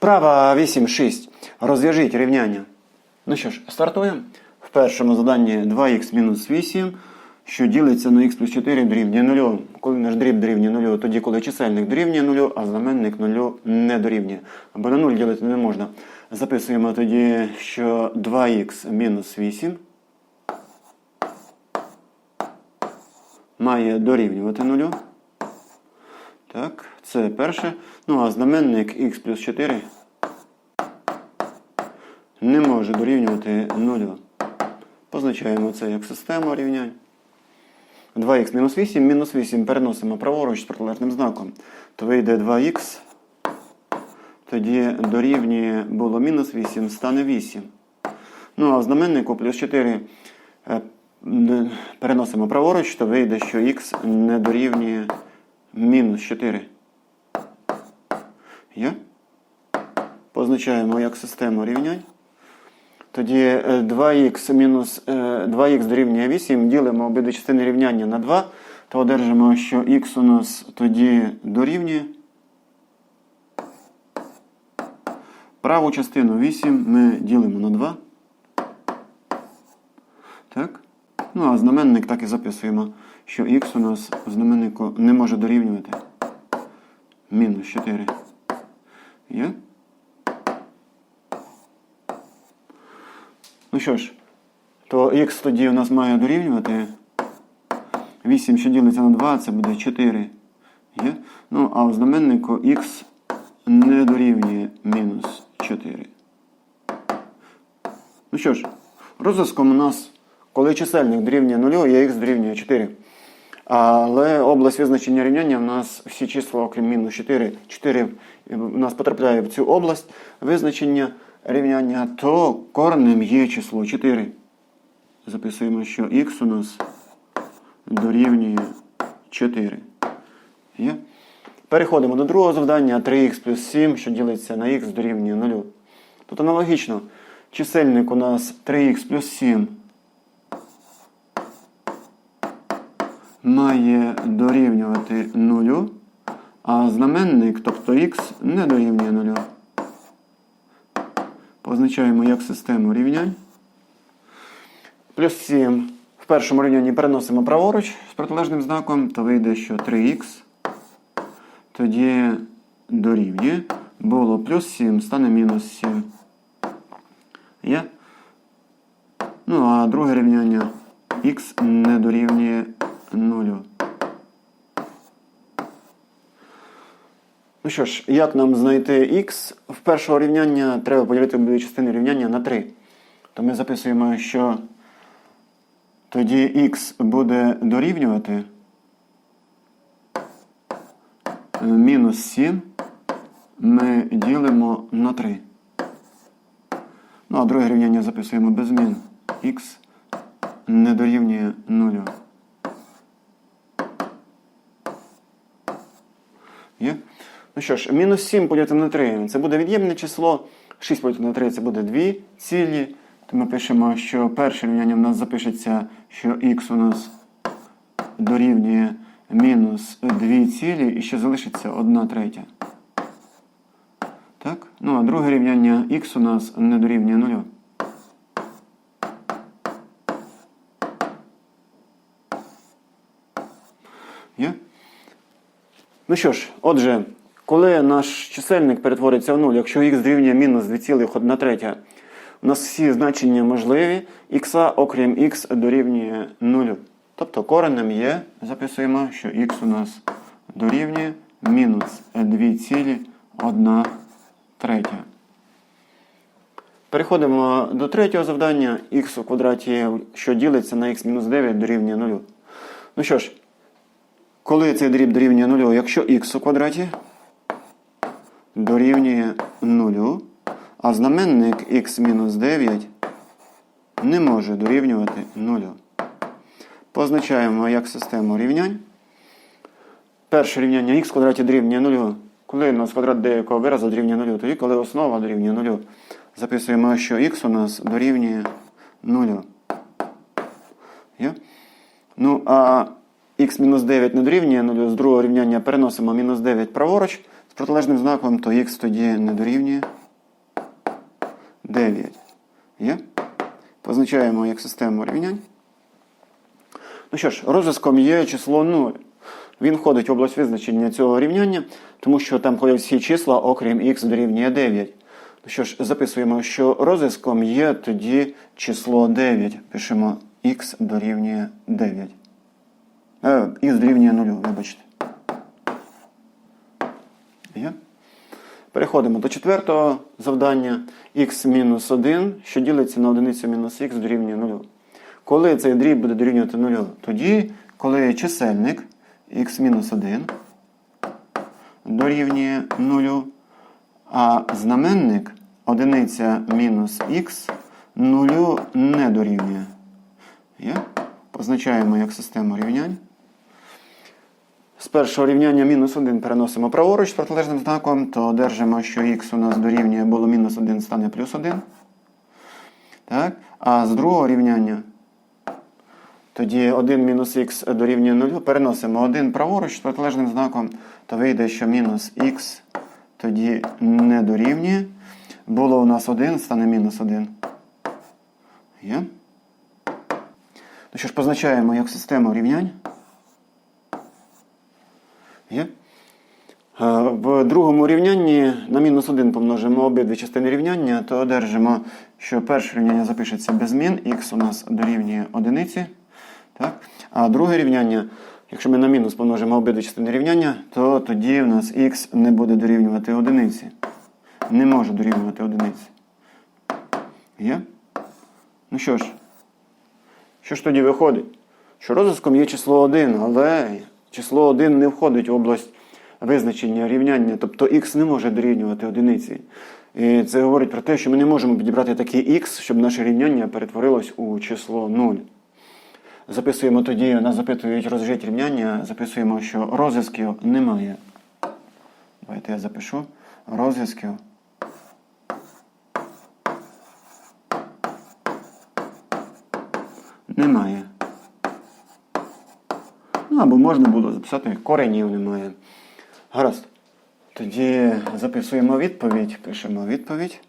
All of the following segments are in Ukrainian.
Вправа 8.6. Розв'яжіть рівняння. Ну що ж, стартуємо. В першому заданні 2х-8, що ділиться на х плюс 4 дорівнює 0. Коли наш дріб дорівнює 0, тоді коли чисельник дорівнює 0, а знаменник 0 не дорівнює. Або на 0 ділити не можна. Записуємо тоді, що 2х-8 має дорівнювати 0. Так, це перше. Ну а знаменник х плюс 4 не може дорівнювати 0. Позначаємо це як систему рівнянь. 2х мінус 8, мінус 8 переносимо праворуч з протилежним знаком. То вийде 2х. Тоді дорівнює було мінус 8, стане 8. Ну а в знаменнику плюс 4 е, переносимо праворуч, то вийде, що х не дорівнює мінус 4. Є? Позначаємо як систему рівнянь. Тоді е, 2х мінус е, 2х дорівнює 8, ділимо обидві частини рівняння на 2, то одержимо, що х у нас тоді дорівнює. Праву частину 8 ми ділимо на 2. Так. Ну, а знаменник так і записуємо, що х у нас в знаменнику не може дорівнювати. Мінус 4. Є? Ну що ж, то х тоді у нас має дорівнювати. 8, що ділиться на 2, це буде 4. Є? Ну, а в знаменнику х не дорівнює мінус 4. Ну що ж, розв'язком у нас, коли чисельник дорівнює 0, є х дорівнює 4. Але область визначення рівняння в нас всі числа, окрім мінус 4, 4 у нас потрапляє в цю область визначення рівняння, то коренем є число 4. Записуємо, що х у нас дорівнює 4. Є? Переходимо до другого завдання 3х плюс 7, що ділиться на х дорівнює 0. Тут аналогічно. Чисельник у нас 3х плюс 7 має дорівнювати 0, а знаменник, тобто х, не дорівнює 0. Позначаємо як систему рівнянь. Плюс 7 в першому рівнянні переносимо праворуч з протилежним знаком, то вийде, що 3х тоді дорівнює. Було плюс 7, стане мінус 7. Є? Ну, а друге рівняння х не дорівнює 0. Ну що ж, як нам знайти х? В першого рівняння треба поділити обидві частини рівняння на 3. То ми записуємо, що тоді х буде дорівнювати е, мінус 7 ми ділимо на 3. Ну, а друге рівняння записуємо без змін. х не дорівнює 0. Є? Ну що ж, мінус 7 поділити на 3 це буде від'ємне число. 6 поділити на 3 це буде 2 цілі. То ми пишемо, що перше рівняння в нас запишеться, що х у нас дорівнює мінус 2 цілі і ще залишиться 1 третя. Так? Ну а друге рівняння х у нас не дорівнює 0. Є? Ну що ж, отже, коли наш чисельник перетвориться в 0, якщо х дорівнює мінус 2,1 третя, у нас всі значення можливі, х, окрім х, дорівнює 0. Тобто коренем є, записуємо, що х у нас дорівнює мінус 2,1 третя. Переходимо до третього завдання. х у квадраті, що ділиться на х мінус 9, дорівнює 0. Ну що ж, коли цей дріб дорівнює 0, якщо х у квадраті дорівнює 0, а знаменник х мінус 9 не може дорівнювати 0. Позначаємо як систему рівнянь. Перше рівняння х квадраті дорівнює 0. Коли у нас квадрат деякого виразу дорівнює 0, тоді коли основа дорівнює 0, записуємо, що х у нас дорівнює 0. Є? Ну, а х-9 не дорівнює 0, з другого рівняння переносимо мінус 9 праворуч з протилежним знаком, то х тоді не дорівнює 9. Є? Позначаємо як систему рівнянь. Ну що ж, розв'язком є число 0. Він входить в область визначення цього рівняння, тому що там ходять всі числа, окрім х дорівнює 9. Ну що ж, записуємо, що розв'язком є тоді число 9. Пишемо х дорівнює 9. Е, х дорівнює 0, вибачте. Є? Переходимо до четвертого завдання х-1, що ділиться на одиницю мінус х дорівнює 0. Коли цей дріб буде дорівнювати 0? Тоді, коли чисельник х-1 дорівнює 0, а знаменник одиниця мінус х 0 не дорівнює. Є? Позначаємо як систему рівнянь. З першого рівняння мінус 1 переносимо праворуч з протилежним знаком, то одержимо, що х у нас дорівнює було мінус 1 стане плюс 1. Так? А з другого рівняння тоді 1 мінус х дорівнює 0. Переносимо 1 праворуч з протилежним знаком, то вийде, що мінус х тоді не дорівнює. Було у нас 1, стане мінус 1. Є? Ну що ж, позначаємо як систему рівнянь. Є? Е, В другому рівнянні на мінус 1 помножимо обидві частини рівняння, то одержимо, що перше рівняння запишеться без змін, х у нас дорівнює одиниці. Так? А друге рівняння, якщо ми на мінус помножимо обидві частини рівняння, то тоді у нас х не буде дорівнювати одиниці. Не може дорівнювати одиниці. Є? Ну що ж, що ж тоді виходить? Що розв'язком є число 1, але число 1 не входить в область визначення рівняння, тобто х не може дорівнювати одиниці. І це говорить про те, що ми не можемо підібрати такий х, щоб наше рівняння перетворилось у число 0. Записуємо тоді, нас запитують розв'яжіть рівняння, записуємо, що розв'язків немає. Давайте я запишу. Розв'язків немає. Ну, або можна було записати коренів немає. Гаразд. Тоді записуємо відповідь, пишемо відповідь.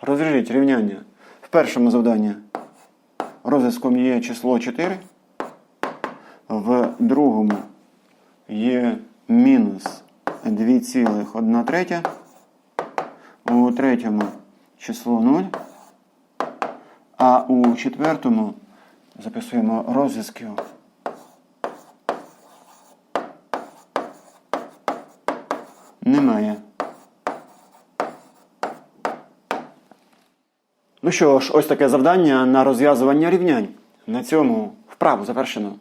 Розв'яжіть рівняння. В першому завданні розв'язком є число 4. В другому є мінус 2,1 третя. У третьому число 0. А у четвертому записуємо розв'язків. Немає. Ну що ж, ось таке завдання на розв'язування рівнянь. На цьому вправу завершено.